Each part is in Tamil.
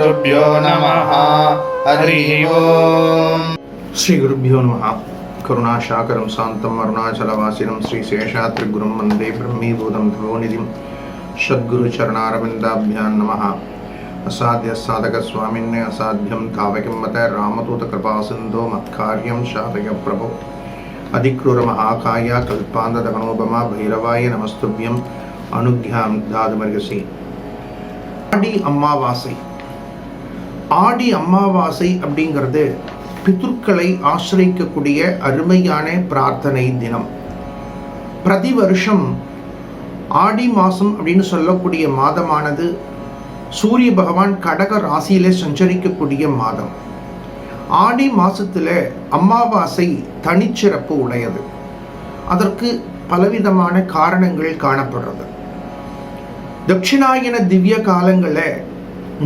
श्रीगुरुभ्यो नमः। हरिः ओम्। श्रीगुरुभ्यो नमः। करुणाशाकरं शान्तम् अरुणाचलवासिनं श्रीशेषात्रिगुरुं वंदे ब्रह्मीभूतं तमोनिधिं षद्गुरुचरणारविन्दाभ्यां नमः। असाध्य साधकस्वामिन्ने असाध्यं धावकिं मत रामदूतकृपासिन्धो मत्कार्यं शाधय प्रभो अधिक्रूरमहाकाय कल्पान्तदहनोपमा भैरवाय नमस्तुभ्यम् அனுக்யாம் தாதுமர்கசி ஆடி ஆடி அமாவாசை அப்படிங்கிறது பிதுர்க்களை ஆசிரிக்கக்கூடிய அருமையான பிரார்த்தனை தினம். பிரதி வருஷம் ஆடி மாதம் அப்படின்னு சொல்லக்கூடிய மாதமானது சூரிய பகவான் கடக ராசியிலே சஞ்சரிக்கக்கூடிய மாதம். ஆடி மாதத்தில் அமாவாசை தனிச்சிறப்பு உடையது. அதற்கு பலவிதமான காரணங்கள் காணப்படுறது. தட்சிணாயன திவ்ய காலங்களில்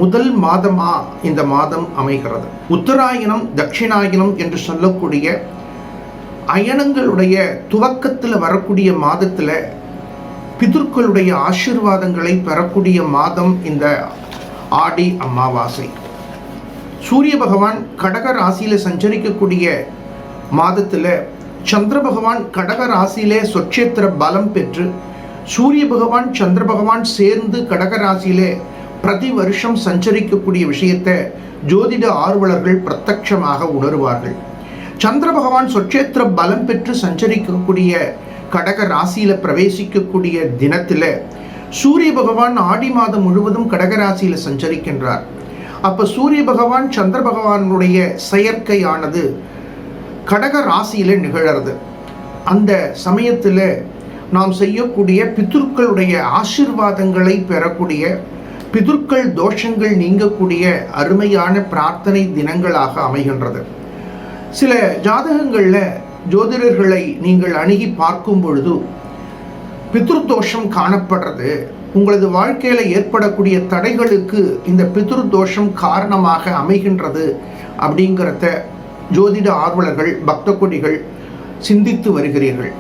முதல் மாதமா இந்த மாதம் அமைகிறது. உத்தராயணம் தட்சிணாயனம் என்று சொல்லக்கூடிய அயனங்களுடைய துவக்கத்தில் வரக்கூடிய மாதத்தில் பிதுர்களுடைய ஆசிர்வாதங்களை பெறக்கூடிய மாதம் இந்த ஆடி அமாவாசை. சூரிய பகவான் கடக ராசியில சஞ்சரிக்கக்கூடிய மாதத்தில் சந்திர பகவான் கடக ராசியிலே சொச்சேத்திர பலம் பெற்று சூரிய பகவான் சந்திர பகவான் சேர்ந்து கடக ராசியிலே பிரதி வருஷம் சஞ்சரிக்கக்கூடிய விஷயத்தை ஜோதிட ஆர்வலர்கள் பிரத்யட்சமாக உணருவார்கள். சந்திர பகவான் சொச்சேத்திர பலம் பெற்று சஞ்சரிக்கக்கூடிய கடக ராசியில் பிரவேசிக்கக்கூடிய தினத்தில் சூரிய பகவான் ஆடி மாதம் முழுவதும் கடக ராசியில் சஞ்சரிக்கின்றார். அப்போ சூரிய பகவான் சந்திர பகவானுடைய செயற்கையானது கடக ராசியில் நிகழறது. அந்த சமயத்தில் நாம் செய்யக்கூடிய பிதுர்களுடைய ஆசிர்வாதங்களை பெறக்கூடிய பிதுர்கள் தோஷங்கள் நீங்கக்கூடிய அருமையான பிரார்த்தனை தினங்களாக அமைகின்றது. சில ஜாதகங்களில் ஜோதிடர்களை நீங்கள் அணுகி பார்க்கும் பொழுது பித்ருதோஷம் காணப்படுறது உங்களது வாழ்க்கையில் ஏற்படக்கூடிய தடைகளுக்கு இந்த பித்ருதோஷம் காரணமாக அமைகின்றது அப்படிங்கிறத ஜோதிட ஆர்வலர்கள் பக்த கொடிகள் சிந்தித்து வருகிறீர்கள்.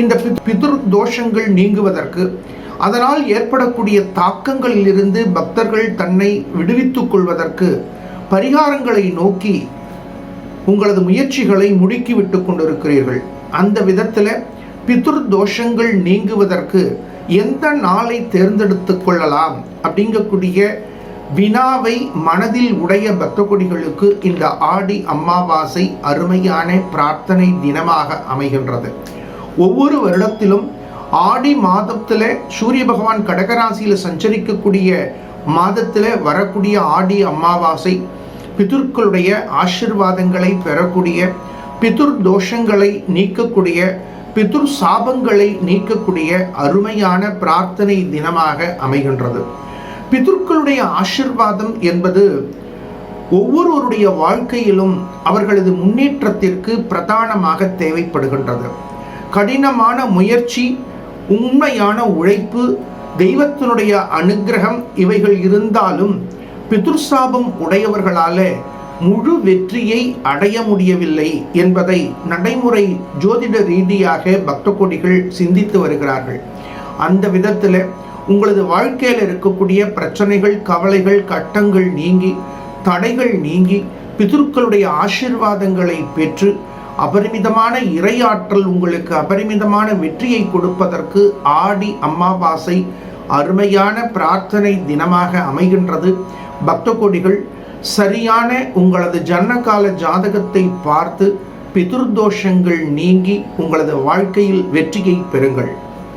இந்த பிதுர் தோஷங்கள் நீங்குவதற்கு அதனால் ஏற்படக்கூடிய தாக்கங்களிலிருந்து பக்தர்கள் தன்னை விடுவித்துக் கொள்வதற்கு பரிகாரங்களை நோக்கி உங்களது முயற்சிகளை முடுக்கிவிட்டு கொண்டிருக்கிறீர்கள். அந்த விதத்தில் பிதுர் தோஷங்கள் நீங்குவதற்கு எந்த நாளை தேர்ந்தெடுத்து கொள்ளலாம் அப்படிங்கக்கூடிய வினாவை மனதில் உடைய பக்த கொடிகளுக்கு இந்த ஆடி அமாவாசை அருமையான பிரார்த்தனை தினமாக அமைகின்றது. ஒவ்வொரு வருடத்திலும் ஆடி மாதத்தில் சூரிய பகவான் கடகராசியில் சஞ்சரிக்கக்கூடிய மாதத்தில் வரக்கூடிய ஆடி அமாவாசை பிதுர்களுடைய ஆசிர்வாதங்களை பெறக்கூடிய பிதுர் தோஷங்களை நீக்கக்கூடிய பிதுர் சாபங்களை நீக்கக்கூடிய அருமையான பிரார்த்தனை தினமாக அமைகின்றது. பிதுர்களுடைய ஆசிர்வாதம் என்பது ஒவ்வொருவருடைய வாழ்க்கையிலும் அவர்களது முன்னேற்றத்திற்கு பிரதானமாக தேவைப்படுகின்றது. கடினமான முயற்சி உண்மையான உழைப்பு தெய்வத்தினுடைய அனுகிரகம் இவைகள் இருந்தாலும் பிதுர்சாபம் உடையவர்களால முழு வெற்றியை அடைய முடியவில்லை என்பதை நடைமுறை ஜோதிட ரீதியாக பக்த கோடிகள் சிந்தித்து வருகிறார்கள். அந்த விதத்தில் உங்களது வாழ்க்கையில் இருக்கக்கூடிய பிரச்சனைகள் கவலைகள் கட்டங்கள் நீங்கி தடைகள் நீங்கி பிதுர்களுடைய ஆசிர்வாதங்களை பெற்று அபரிமிதமான இறையாற்றல் உங்களுக்கு அபரிமிதமான வெற்றியை கொடுப்பதற்கு ஆடி அம்மாவாசை அருமையான பிரார்த்தனை தினமாக அமைகின்றது. பக்த கோடிகள் சரியான உங்களது ஜன்னகால ஜாதகத்தை பார்த்து பிதுர்தோஷங்கள் நீங்கி உங்களது வாழ்க்கையில் வெற்றியை பெறுங்கள்.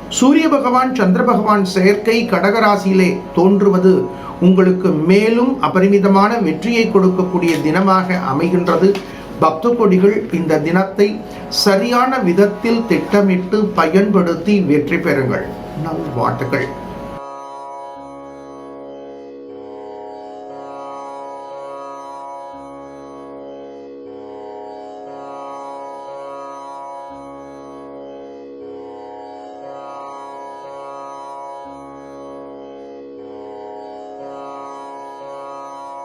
சூரிய பகவான் சந்திர பகவான் செயற்கை கடகராசியிலே தோன்றுவது உங்களுக்கு மேலும் அபரிமிதமான வெற்றியை கொடுக்கக்கூடிய தினமாக அமைகின்றது. பக்த கொடிகள் இந்த தினத்தை சரியான விதத்தில் திட்டமிட்டு பயன்படுத்தி வெற்றி பெறுங்கள். நல்வாழ்த்துக்கள்.